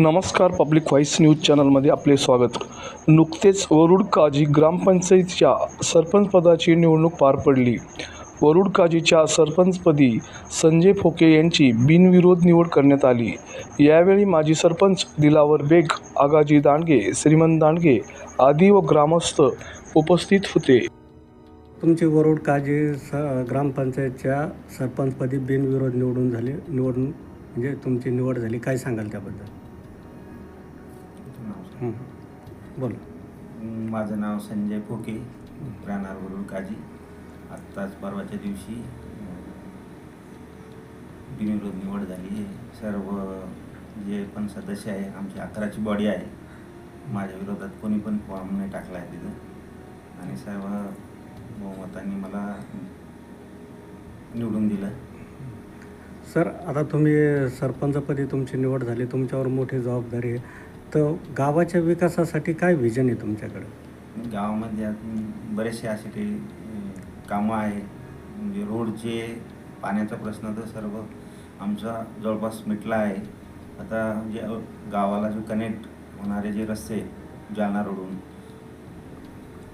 नमस्कार public voice news चॅनलमध्ये आपले स्वागत. नुकतेच वरुड काजी ग्रामपंचायतीच्या सरपंचपदाची निवडणूक पार पडली. वरुड काजीच्या सरपंचपदी संजय फोके यांची बिनविरोध निवड करण्यात आली. यावेळी माजी सरपंच दिलावर बेग आगाजी दांडगे श्रीमंत दांडगे आदी व ग्रामस्थ उपस्थित होते. तुमची वरुड काजी स ग्रामपंचायतच्या सरपंचपदी बिनविरोध निवडून झाली निवडून म्हणजे तुमची निवड झाली. काय सांगाल त्याबद्दल? हं. बोला. माझं नाव संजय फोके राहणार वरुड काजी आत्ताच परवाच्या दिवशी अं, बिनविरोध निवड झाली आहे. सर्व जे पण सदस्य आहे आमची अकराची बॉडी आहे माझ्या विरोधात कोणी पण फॉर्म नाही टाकला आहे तिथं. आणि सर्व बहुमतांनी मला निवडून दिलं. सर आता तुम्ही सरपंचपदी तुमची निवड झाली. तुमच्यावर मोठी जबाबदारी आहे. तर गावाच्या विकासासाठी काय विजन आहे तुमच्याकडे? गावामध्ये अजून बरेचसे असे काही अं, कामं आहे म्हणजे रोडचे पाण्याचा प्रश्न तर सर्व आमचा जवळपास मिटला आहे. आता जे अ- गावाला जो कनेक्ट होणारे जे रस्ते जालना रोडून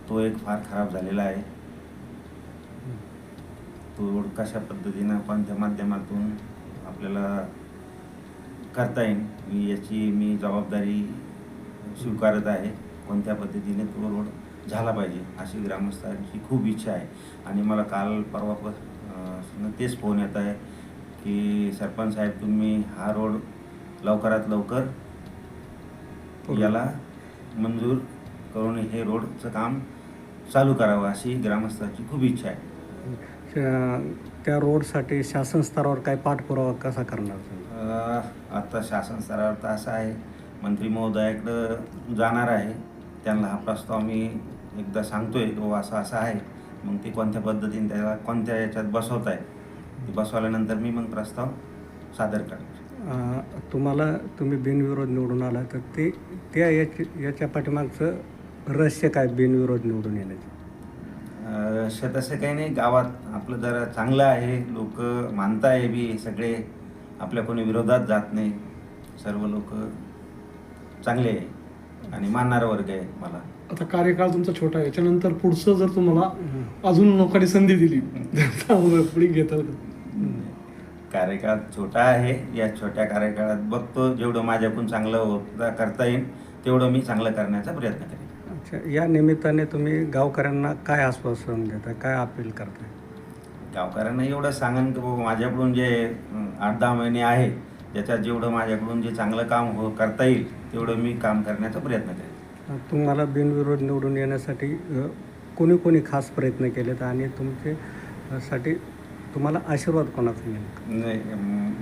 तो एक फार खराब झालेला आहे. तो रोड कशा पद्धतीनं कोणत्या माध्यमातून आपल्याला करता येईल मी याची मी जबाबदारी स्वीकारत आहे. कोणत्या पद्धतीने तो रोड झाला पाहिजे अशी ग्रामस्थांची खूप इच्छा आहे. आणि मला काल परवापासून तेच फोन येत आहे की सरपंच साहेब तुम्ही हा रोड लवकरात लवकर याला मंजूर करून हे रोडचं काम चालू करावं अशी ग्रामस्थांची खूप इच्छा आहे. त्या- त्या रोडसाठी शासन स्तरावर काय पाठपुरावा कसा करणार? तुम्ही? अ, आता शासन स्तरावर तर असं आहे. मंत्री महोदयाकडं जाणार आहे. त्यांना हा प्रस्ताव मी एकदा सांगतोय तो असा असा आहे. मग ते कोणत्या पद्धतीने त्याला कोणत्या याच्यात बसवत आहे ते बसवल्यानंतर मी मग प्रस्ताव सादर करणार तुम्हाला तुम्ही बिनविरोध निवडून आला तर ते त्या याच्या याच्या पाठीमागचं रहस्य काय बिनविरोध निवडून येण्याचं? श तसं काही नाही. गावात आपलं जरा चांगलं आहे. लोक मानताय बी सगळे. आपल्या कोणी विरोधात जात नाही. सर्व लोक चांगले आहे आणि मानणारा वर्ग आहे मला. आता कार्यकाळ तुमचा छोटा आहे. याच्यानंतर पुढचं जर तुम्हाला अजून लोकांनी संधी दिली तर पुढे घेताल? कार्यकाळ छोटा आहे. या छोट्या कार्यकाळात बघतो जेवढं माझ्याकडून चांगलं होता करता येईल तेवढं मी चांगलं करण्याचा प्रयत्न करेन. अच्छा या निमित्ताने तुम्ही गावकऱ्यांना काय आश्वासन देता? काय अपील करताय? गावकऱ्यांना एवढं सांगन की बाबा माझ्याकडून जे आठ दहा महिने आहे त्याच्यात जेवढं माझ्याकडून जे चांगलं काम हो करता येईल तेवढं मी काम करण्याचा प्रयत्न करेन. तुम्हाला बिनविरोध निवडून येण्यासाठी कोणी कोणी खास प्रयत्न केलेत आणि तुमचे साठी तुम्हाला आशीर्वाद कोणाचा मिळेल नाही,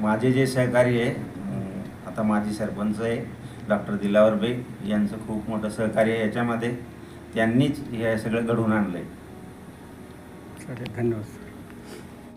माझे जे सहकारी आहे आता माजी सरपंच आहे डॉक्टर दिलावर बेग यांचं खूप मोठं सहकार्य आहे याच्यामध्ये. त्यांनीच हे सगळं घडवून आणलं आहे चालेल धन्यवाद